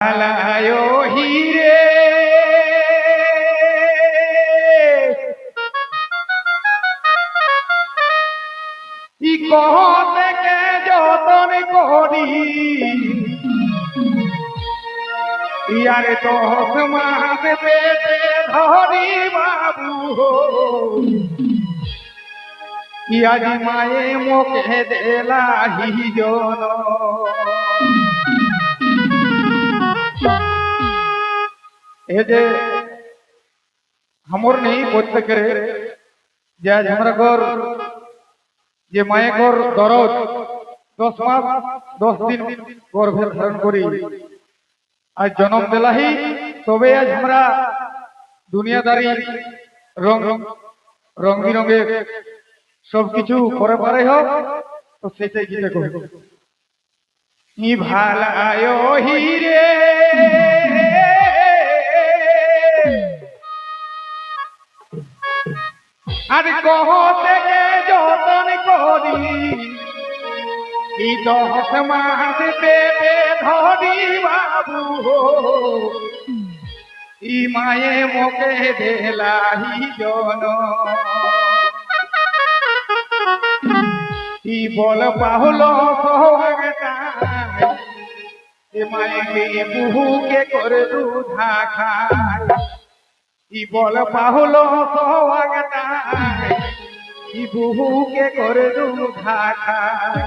আলায়ো হিরে ই কহ থেকে যতন করি। ইয়ারে দশ মাস পেটে ধরি বাবু ইয়াজি মায়ে মোকে দেলা হিজন এ যে हमर नहीं প্রত্যেকের যে আজ আমরা ঘর যে মায়ে ঘর দরদ দশ মাস দশ দিন গর্ভের ধারণ করি আজ জন্ম দিলাহি তবে আজ আমরা দুনিয়াদারি রং রং বিরঙের সবকিছু করে পারে হোক তো সেটাই গীতা কবে ই ভালায় হিরে আর কহ থেকে যতন করি ই দশ মাস পেটে ধরি বাবু ই মায়ে মোকে দেলাহি জন। ই বল পাহল সোহাগতা এ মায়েকে বুহুকে করে দুধা খায়। ই বল পাহল সোহাগতা ই বুহুকে করে খায়?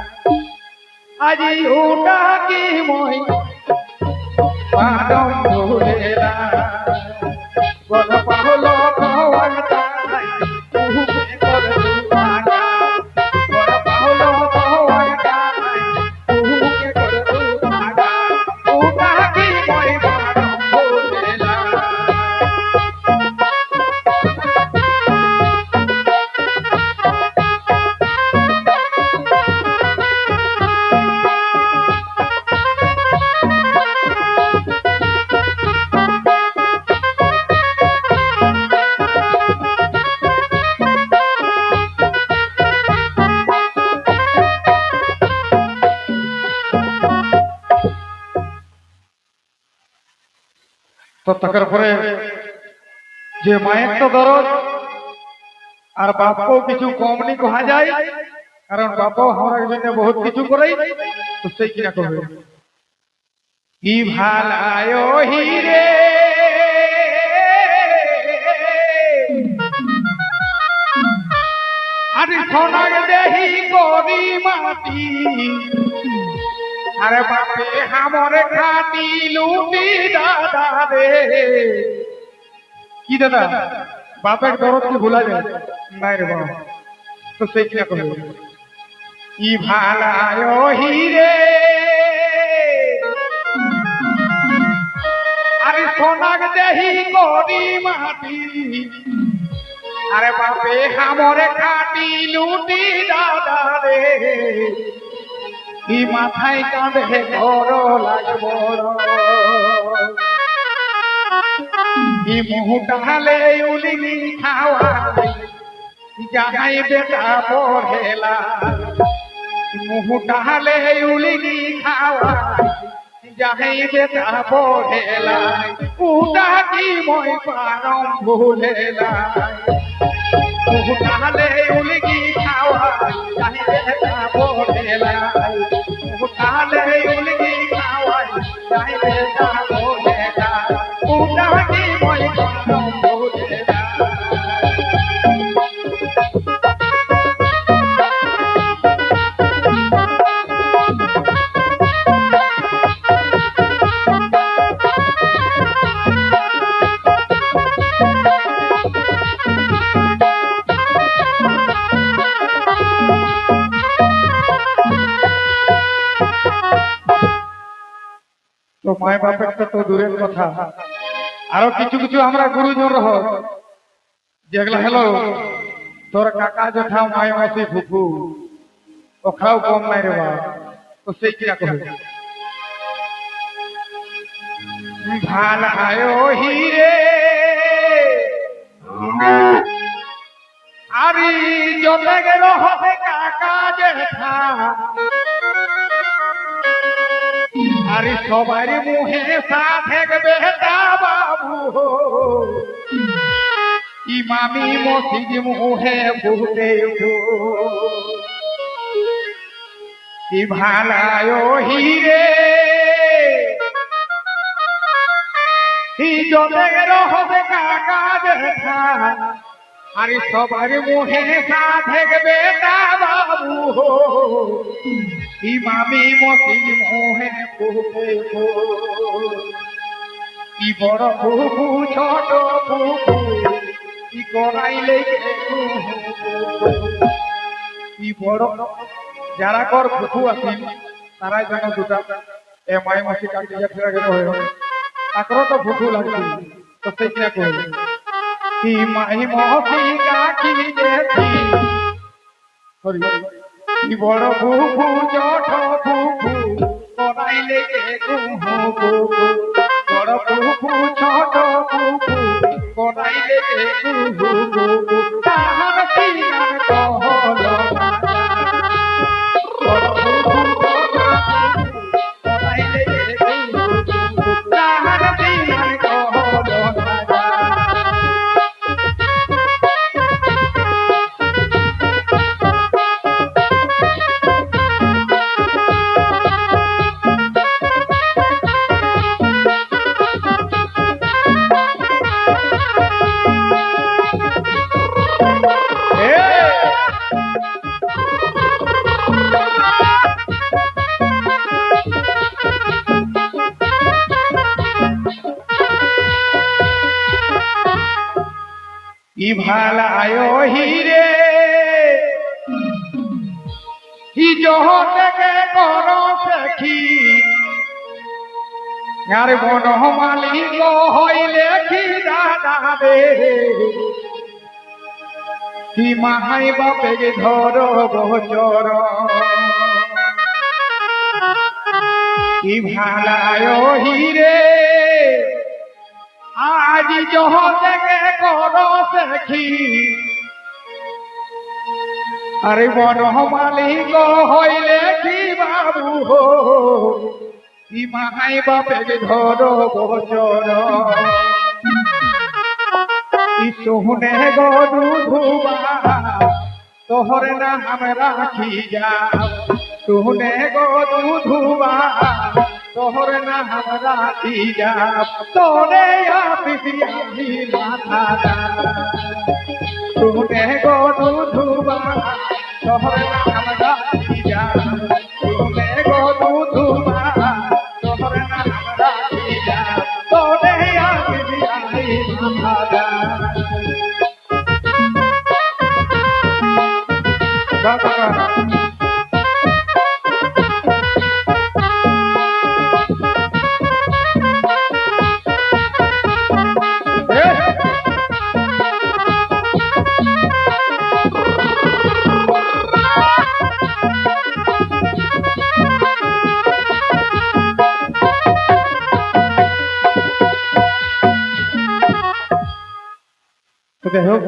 আজি ওটা কি মই? পাদম বল পাহল তো তার পরে যে মায়ের তো দরদ, আর বাপও কিছু কম নি কহা যায়, কারণ বাপও আমার জন্য বহুত কিছু করে তো সেই কিনা করবে কি ভালায় হিরে আরে সোনাগ দেহি গরি মাটি। আরে বাপে, হামরে খাটি লুটি দাদা রে। কি দাদা? বাপের দরদ কি ভুলা যায়? নাই রে বাবা। তো সেই কিনা করবে ই ভালায় হিরে। আরে সোনাগ দেহি গরি মাটি। আরে বাপে, হামরে খাটি লুটি দাদা রে। কি মাথায় কাঁধে ঘর লাগব কি মুহুটালে উলিনি খাওয়া যাহাই বেটা পড়েলা মুহুটালে উলিনি খাওয়া যাহাই বেটা পড়েলা কি মই পারম ভুলেলা মুহুটালে উলিনি খাওয়া যাহাই বেটা পড়েলা মুহুটালে উলিনি খাওয়া পড়েলা উটা মই পারম তো মায় বাপের তো দূরের কথা। আরও কিছু কিছু আমরা গুরুজন রহ। যেগুলা হলো, তোর কাকা জেঠা, মায় মাসি, ফুফু, ওখাও কম নাই রে বাপ। তো সেই কিনা কবে? ভালো আয়ো হিরে আরি জলে গেল হবে কাকা জেঠা। আরে সবারই মুহে বেটা বাবু। ইমামি মসজিদ মুহে কি ভালায় হিরে। রহবে কাকা আরে সবার মুহে সাথে বেটা বাবু। ইমামি মসজিদ মুহে ফুটে কি বড় ফুফু, ছোট ফুফু, কি করাইলে কি বড়, যারা কর ফুফু আছেন, তারাই যেন দুটা এ মাই মাসি কাটি যা ফেরা গেল হয়ে তাকরও তো ফুফু লাগছে, তো সেই কিনা কই কি মাই মাসি কাটি কি বড় ফুফু ছোট ফুফু করাইলে ই ভালায় হিরে। ই জহতে কর সখী। আর বন মালিক হইলে কি দাদা রে? কি মাহাই বাপে ধর বচর কি ভালায় হিরে। আজ জহ থেকে কর সখী। আরে বন মালিক হইলে কি বাবু হো? কি মাহাই বাপে ধর বচর সোহনে গরু ধুবা তোহর নাম রাখি যা। সোহনে গরু ধুবা তোহর নাম রাখি যা তোরে আপিসিয়াহি মাথা সোহনে গরু ধুবা তোহর নাম রাখি যা সোহনে গরু ধুবা তোহর নাম রাখি যা তোরে আপিসিয়াহি মাথা তো যাই হোক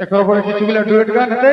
একে অপরের কিছুগুলো ডুয়েট গান হতে